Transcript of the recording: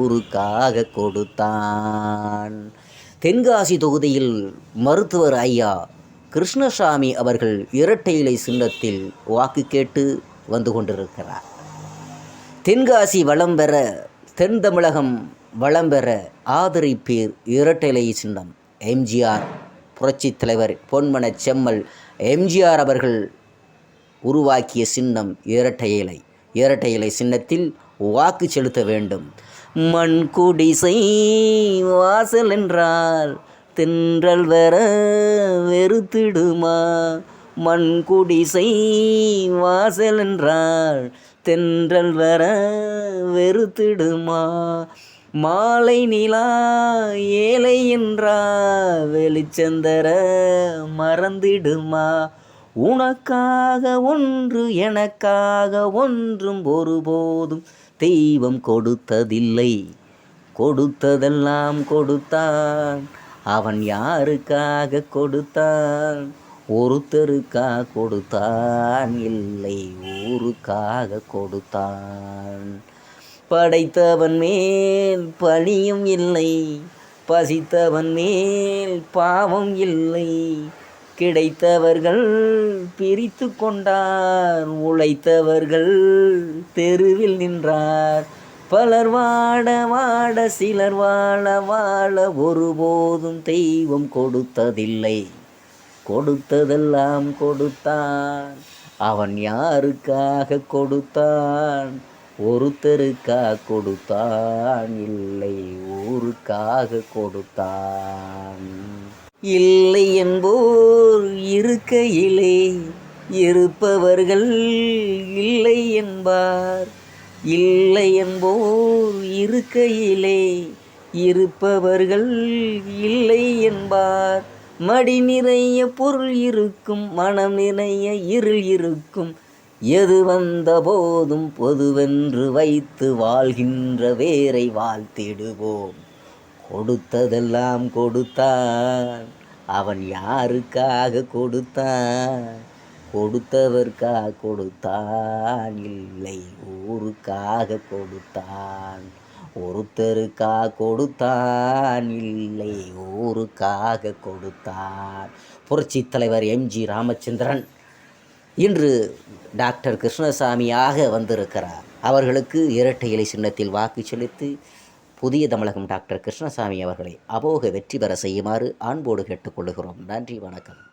ஊருக்காக கொடுத்தான். தென்காசி தொகுதியில் மருத்துவர் ஐயா கிருஷ்ணசாமி அவர்கள் இரட்டை இலை சின்னத்தில் வாக்கு கேட்டு வந்து கொண்டிருக்கிறார். தென்காசி வளம் பெற தென் தமிழகம் வளம் பெற ஆதரிப்பீர் இரட்டை இலை சின்னம். எம்ஜிஆர் புரட்சித் தலைவர் பொன்மனச் செம்மல் எம்ஜிஆர் அவர்கள் உருவாக்கிய சின்னம் இரட்டை இலை இரட்டை இலை சின்னத்தில் வாக்கு செலுத்த வேண்டும். மண் குடிசை வாசல் என்றால் தென்றல் வர வெறுத்திடுமா? மண் குடிசை வாசல் என்றால் தென்றல் வர வெறுத்திடுமா? மாலை நிலா ஏழை என்றா? வெளிச்சந்தர மறந்திடுமா? உனக்காக ஒன்று எனக்காக ஒன்றும் ஒருபோதும் தெய்வம் கொடுத்ததில்லை. கொடுத்ததெல்லாம் கொடுத்தான். அவன் யாருக்காக கொடுத்தான்? ஒருத்தருக்கா கொடுத்தான் இல்லை ஊருக்காக கொடுத்தான். படைத்தவன் மேல் பழியும் இல்லை பசித்தவன் மேல் பாவம் இல்லை கிடைத்தவர்கள் பிரித்து கொண்டார் உழைத்தவர்கள் தெருவில் நின்றார். பலர் வாட வாட சிலர் வாழ வாழ ஒருபோதும் தெய்வம் கொடுத்ததில்லை. கொடுத்ததெல்லாம் கொடுத்தான். அவன் யாருக்காக கொடுத்தான்? ஒருத்தருக்காக கொடுத்தான். இல்லை ஊருக்காக கொடுத்தான். இல்லை என்போர் இருக்கையிலே இருப்பவர்கள் இல்லை என்பார். இல்லை என்போர் இருக்கையிலே இருப்பவர்கள் இல்லை என்பார். மடி நிறைய பொருள் இருக்கும் மனம் நிறைய இருள் இருக்கும். எது வந்த போதும் பொதுவென்று வைத்து வாழ்கின்ற வேரை வாழ்த்திடுவோம். கொடுத்ததெல்லாம் கொடுத்தான் அவன் யாருக்காக கொடுத்தான்? கொடுத்தவர்க்கா கொடுத்தான். இல்லை ஊருக்காக கொடுத்தான். ஒருத்தருக்கா கொடுத்தான். இல்லை ஊருக்காக கொடுத்தான். புரட்சித் தலைவர் எம்ஜி ராமச்சந்திரன் இன்று டாக்டர் கிருஷ்ணசாமியாக வந்திருக்கிறார். அவர்களுக்கு இரட்டை இலை சின்னத்தில் வாக்கு செலுத்தி புதிய தமிழகம் டாக்டர் கிருஷ்ணசாமி அவர்களை அபோக வெற்றி பெற செய்யுமாறு அன்போடு கேட்டுக்கொள்கிறோம் நன்றி வணக்கம்.